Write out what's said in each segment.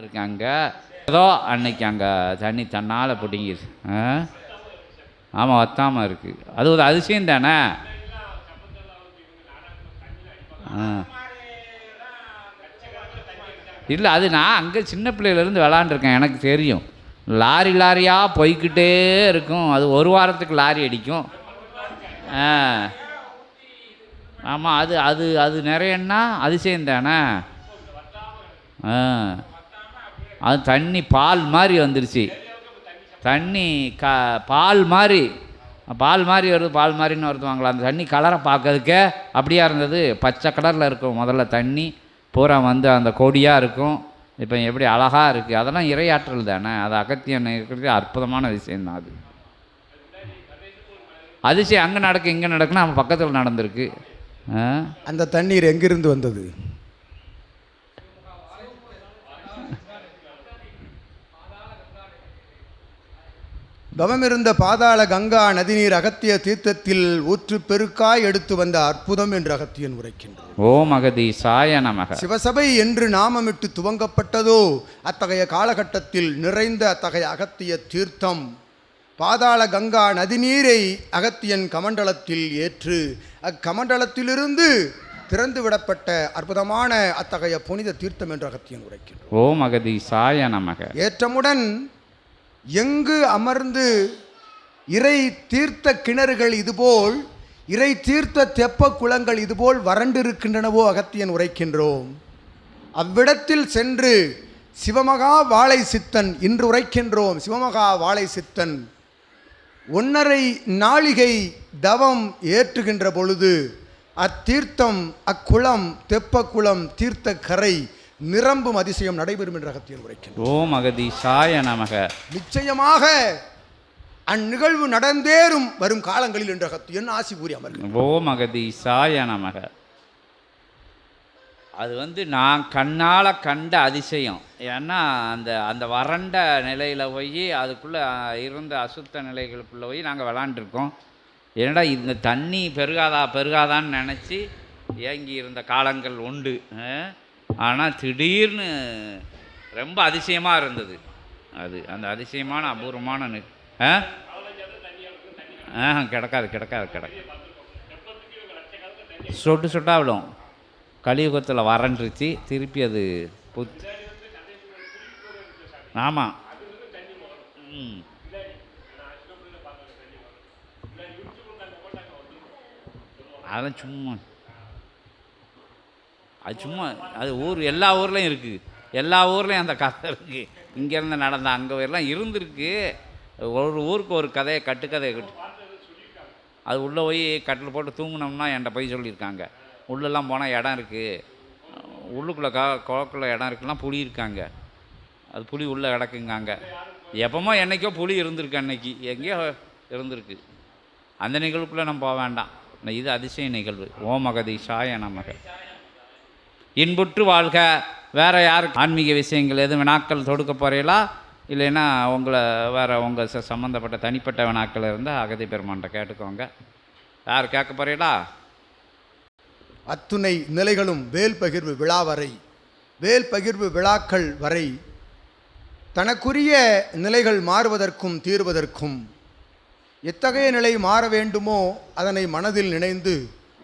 இருக்காங்க ஏதோ அன்னைக்கு அங்கே தண்ணி தன்னால் பிடிங்கிது ஆ? ஆமாம் வத்தாமல் இருக்குது அது ஒரு அதிசயம் தானே? ஆ. இல்லை அது நான் அங்கே சின்ன பிள்ளையிலேருந்து விளாண்டுருக்கேன். எனக்கு தெரியும். லாரி லாரியாக போய்க்கிட்டே இருக்கும். அது ஒரு வாரத்துக்கு லாரி அடிக்கும். ஆ. ஆமாம் அது அது அது நிறையன்னா அதிசயம் தானே? ஆ. அது தண்ணி பால் மாதிரி வந்துருச்சு. தண்ணி க பால் மாதிரி. பால் மாதிரி வருது பால் மாதிரின்னு வருதுவாங்களா? அந்த தண்ணி கலரை பார்க்கறதுக்கே அப்படியா இருந்தது. பச்சை கலரில் இருக்கும் முதல்ல தண்ணி. பூரா வந்து அந்த கொடியாக இருக்கும். இப்போ எப்படி அழகாக இருக்குது அதெல்லாம் இரையாற்றல் தானே. அது அகத்தியம் இருக்கிறது அற்புதமான விஷயம் தான் அது. அதிசயம் அங்கே நடக்கு இங்கே நடக்குன்னு நம்ம பக்கத்தில் நடந்திருக்கு. அந்த தண்ணீர் எங்கிருந்து வந்தது? தவமிருந்த பாதாள கங்கா நதிநீர் அகத்திய தீர்த்தத்தில் ஊற்று பெருக்காய் எடுத்து வந்த அற்புதம் என்று அகத்தியன் உரைக்கின்றார் ஓம் அகதீசாய நமக. சிவசபை என்று நாமமிட்டு துவங்கப்பட்டதோ அத்தகைய காலகட்டத்தில் நிறைந்த அத்தகைய அகத்திய தீர்த்தம் பாதாள கங்கா நதிநீரை அகத்தியன் கமண்டலத்தில் ஏற்று அக்கமண்டலத்திலிருந்து திறந்து விடப்பட்ட அற்புதமான அத்தகைய புனித தீர்த்தம் என்று அகத்தியன் உரைக்கின்றார் ஓம் அகதீசாய நமக. ஏற்றமுடன் எங்கு அமர்ந்து இறை தீர்த்த கிணறுகள் இதுபோல் இறை தீர்த்த தெப்ப குளங்கள் இதுபோல் வறண்டிருக்கின்றனவோ அகத்தியன் உரைக்கின்றோம். அவ்விடத்தில் சென்று சிவமகா வாழை சித்தன் இன்று உரைக்கின்றோம். சிவமகா வாழை சித்தன் ஒன்னரை நாளிகை தவம் ஏற்றுகின்ற பொழுது அத்தீர்த்தம் அக்குளம் தெப்பக்குளம் தீர்த்த கரை நிரம்பும் அதிசயம் நடைபெறும் என்று அகத்தியன் உரைக்கின்றோம் ஓம் அகதீசாய நமக. நிச்சயமாக அந்நிகழ்வு நடந்தேறும் வரும் காலங்களில் என்ற அகத்தியன் ஆசி கூறி அமர்கிறார். ஓம் அகதீசாய நமக. அது வந்து நான் கண்ணால் கண்ட அதிசயம். ஏன்னா அந்த அந்த வறண்ட நிலையில் போய் அதுக்குள்ளே இருந்த அசுத்த நிலைகளுக்குள்ளே போய் நாங்கள் விளாண்டுருக்கோம். என்னடா இந்த தண்ணி பெருகாதா பெருகாதான்னு நினச்சி ஏங்கி இருந்த காலங்கள் உண்டு. ஆனால் திடீர்னு ரொம்ப அதிசயமாக இருந்தது. அது அந்த அதிசயமான அபூர்வமான நி ஆ? ஆ கிடக்காது கிடக்காது கிடக்கு சொட்டு சொட்டாக விடும். கலியுகத்தில் வறண்டுருச்சு திருப்பி அது புத் ஆமாம் ம். அதெல்லாம் சும்மா அது சும்மா அது ஊர் எல்லா ஊர்லேயும் இருக்குது எல்லா ஊர்லேயும் அந்த கதை இருக்குது இங்கேருந்து நடந்த அங்கே எல்லாம் இருந்திருக்கு. ஒரு ஊருக்கு ஒரு கதையை கட்டுக்கதையை கட்டு. அது உள்ளே போய் கட்டில் போட்டு தூங்கினோம்னா என்கிட்ட போய் சொல்லியிருக்காங்க. உள்ளெல்லாம் போனால் இடம் இருக்குது உள்ளுக்குள்ளே க குளக்குள்ளே இடம் இருக்குலாம் புலி இருக்காங்க. அது புளி உள்ளே கிடக்குங்காங்க. எப்பமோ என்னைக்கோ புலி இருந்திருக்கு அன்னைக்கு. எங்கேயோ இருந்திருக்கு. அந்த நிகழ்வுக்குள்ளே நம்ம போக வேண்டாம். இது அதிசய நிகழ்வு. ஓமகதி சாய நமக. இன்புற்று வாழ்க. வேறு யாருக்கு ஆன்மீக விஷயங்கள் எதுவும் வினாக்கள் தொடுக்க போகிறீங்களா இல்லைன்னா உங்களை வேறு உங்கள் ச சம்மந்தப்பட்ட தனிப்பட்ட வினாக்கள் இருந்தால் அகதி பெருமான்கிட்ட கேட்டுக்கோங்க. யார் கேட்க போகிறீங்களா அத்துணை நிலைகளும் வேல் பகிர்வு விழா வரை வேல் பகிர்வு விழாக்கள் வரை தனக்குரிய நிலைகள் மாறுவதற்கும் தீர்வதற்கும் எத்தகைய நிலை மாற வேண்டுமோ அதனை மனதில் நினைந்து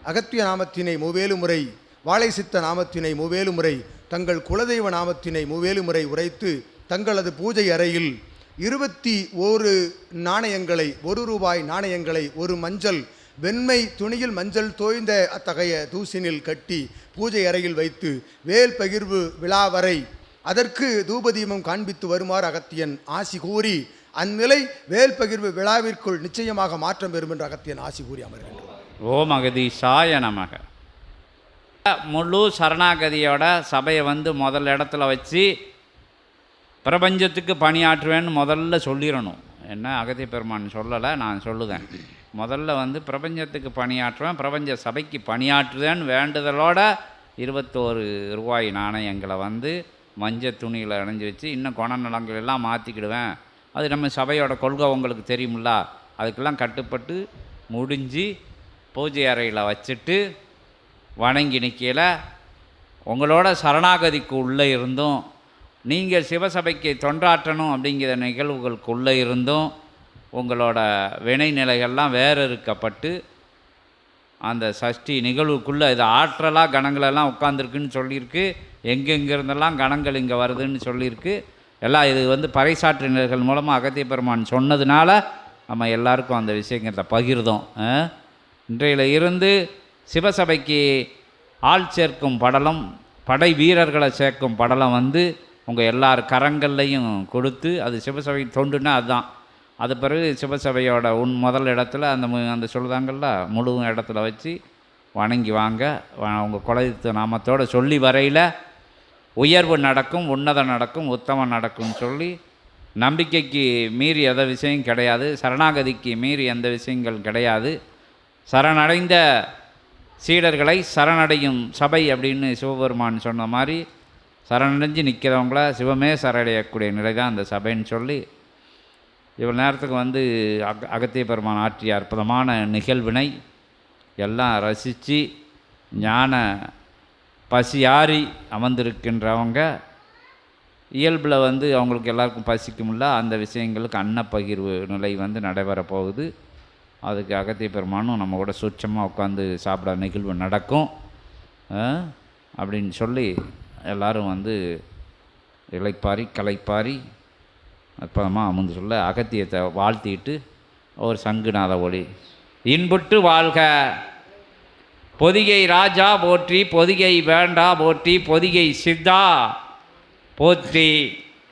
அகத்திய நாமத்தினை மூவேலு முறை வாழை சித்த நாமத்தினை மூவேலு முறை தங்கள் குலதெய்வ நாமத்தினை மூவேலு முறை உரைத்து தங்களது பூஜை அறையில் இருபத்தி ஓரு நாணயங்களை ஒரு ரூபாய் நாணயங்களை ஒரு மஞ்சள் வெண்மை துணியில் மஞ்சள் தோய்ந்த அத்தகைய தூசினில் கட்டி பூஜை அறையில் வைத்து வேல் பகிர்வு விழா வரை அதற்கு தூபதீபம் காண்பித்து வருமாறு அகத்தியன் ஆசி கூறி அந்நிலை வேல் பகிர்வு விழாவிற்குள் நிச்சயமாக மாற்றம் பெறும் என்று அகத்தியன் ஆசி கூறி அமர்கின்றார் ஓம் அகதீஷாய நமக. முழு சரணாகதியோட சபையை வந்து முதல் இடத்துல வச்சு பிரபஞ்சத்துக்கு பணியாற்றுவேன்னு முதல்ல சொல்லிடணும். என்ன? அகதி பெருமான் சொல்லலை நான் சொல்லுதேன். முதல்ல வந்து பிரபஞ்சத்துக்கு பணியாற்றுவேன் பிரபஞ்ச சபைக்கு பணியாற்றுவேன் வேண்டுதலோட இருபத்தோரு ரூபாய் நாணயங்களை வந்து மஞ்சள் துணியில் அணைஞ்சி வச்சு இன்னும் குணநலங்கள் எல்லாம் மாற்றிக்கிடுவேன் அது நம்ம சபையோட கொள்கை உங்களுக்கு தெரியுமில்ல அதுக்கெல்லாம் கட்டுப்பட்டு முடிஞ்சு பூஜை அறையில் வச்சுட்டு வணங்கி நிற்கையில் உங்களோட சரணாகதிக்கு உள்ளே இருந்தும் நீங்கள் சிவசபைக்கு தொண்டாற்றணும் அப்படிங்கிற நிகழ்வுகளுக்குள்ளே இருந்தும் உங்களோட வினை நிலைகள்லாம் வேற இருக்கப்பட்டு அந்த சஷ்டி நிகழ்வுக்குள்ளே இது ஆற்றலாக கணங்களெல்லாம் உட்காந்துருக்குன்னு சொல்லியிருக்கு. எங்கெங்கிருந்தெல்லாம் கணங்கள் இங்கே வருதுன்னு சொல்லியிருக்கு. எல்லாம் இது வந்து பறைசாற்று நிலைகள் மூலமாக அகத்திய பெருமான் சொன்னதுனால நம்ம எல்லாருக்கும் அந்த விஷயங்கிறத பகிர்ந்தோம். ஆ? இன்றையில இருந்து சிவசபைக்கு ஆள் சேர்க்கும் படலம் படை வீரர்களை சேர்க்கும் படலம் வந்து உங்கள் எல்லார் கரங்கள்லையும் கொடுத்து அது சிவசபை தொண்டுனா அதுதான். அது பிறகு சிவசபையோட உன் முதல் இடத்துல அந்த மு- அந்த சொல்லுதாங்கள்ல முழு இடத்துல வச்சு வணங்கி வாங்க. அவங்க உங்கள் நாமத்தோடு சொல்லி வரையில் உயர்வு நடக்கும் உன்னதம் நடக்கும் உத்தமம் நடக்கும்னு சொல்லி நம்பிக்கைக்கு மீறி எந்த விஷயம் கிடையாது சரணாகதிக்கு மீறி எந்த விஷயங்கள் கிடையாது. சரணடைந்த சீடர்களை சரணடையும் சபை அப்படின்னு சிவபெருமான் சொன்ன மாதிரி சரணடைஞ்சு நிற்கிறவங்கள சிவமே சரணடையக்கூடிய நிலை தான் அந்த சபைன்னு சொல்லி இவ்வளோ நேரத்துக்கு வந்து அக அகத்திய பெருமான் ஆற்றிய அற்புதமான நிகழ்வினை எல்லாம் ரசித்து ஞான பசியாறி அமர்ந்திருக்கின்றவங்க இயல்பில் வந்து அவங்களுக்கு எல்லாருக்கும் பசிக்கும்ல அந்த விஷயங்களுக்கு அன்னப்பகிர்வு நிலை வந்து நடைபெற போகுது அதுக்கு அகத்திய பெருமானும் நம்ம கூட சுட்சமாக உட்காந்து சாப்பிட நிகழ்வு நடக்கும். அப்படின்னு சொல்லி எல்லோரும் வந்து இலைப்பாரி களைப்பாரி அற்புதமாக அமர்ந்து சொல்ல அகத்தியத்தை வாழ்த்திட்டு ஒரு சங்குநாத ஒளி. இன்புட்டு வாழ்க. பொதிகை ராஜா போற்றி பொதிகை வேண்டா போற்றி பொதிகை சித்தா போற்றி.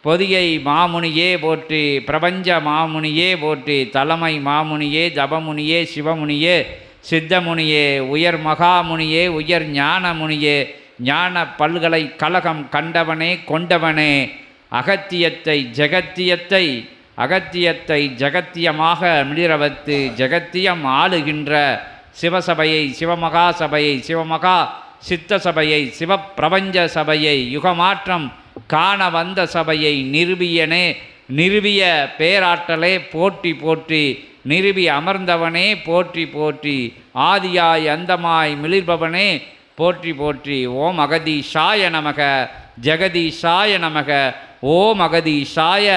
பொதியை மாமுனியே போற்றி பிரபஞ்ச மாமுனியே போற்றி தலைமை மாமுனியே ஜபமுனியே சிவமுனியே சித்தமுனியே உயர் மகாமுனியே உயர் ஞானமுனியே ஞான பல்கலை கழகம் கண்டவனே கொண்டவனே அகத்தியத்தை ஜெகத்தியத்தை அகத்தியத்தை ஜெகத்தியமாக மிளிரவத்து ஜெகத்தியம் ஆளுகின்ற சிவசபையை சிவமகா சபையை சிவமகா சித்த சபையை சிவப்பிரபஞ்ச சபையை யுகமாற்றம் காண வந்த சபையை நிறுவியனே நிறுவிய பேராற்றலே போற்றி போற்றி நிறுவி அமர்ந்தவனே போற்றி போற்றி ஆதியாய் அந்தமாய் மிளிர்பவனே போற்றி போற்றி. ஓம் அகதீஷாய நமக ஜெகதீஷாய நமக ஓம் அகதீஷாய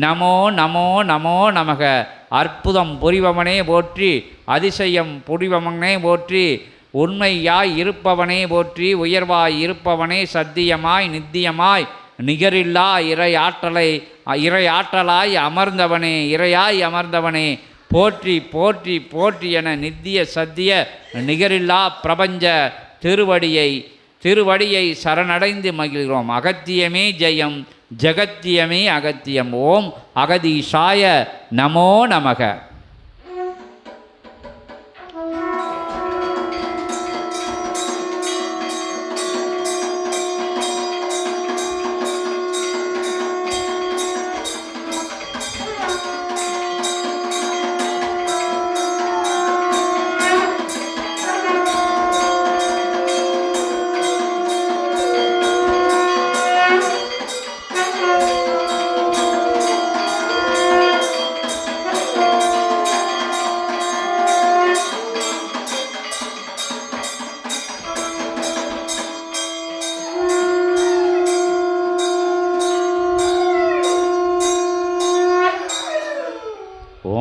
நமோ நமோ நமோ நமக. அற்புதம் புரிபவனே போற்றி அதிசயம் புரிபவனே போற்றி உண்மையாய் இருப்பவனே போற்றி உயர்வாய் இருப்பவனே சத்தியமாய் நித்தியமாய் நிகரில்லா இறை ஆற்றலை இறை ஆற்றலாய் அமர்ந்தவனே இறையாய் அமர்ந்தவனே போற்றி போற்றி போற்றி என நித்திய சத்திய நிகரில்லா பிரபஞ்ச திருவடியை திருவடியை சரணடைந்து மகிழ்கிறோம். அகத்தியமே ஜெயம் ஜெகத்தியமே அகத்தியம். ஓம் அகதீஷாய நமோ நமக.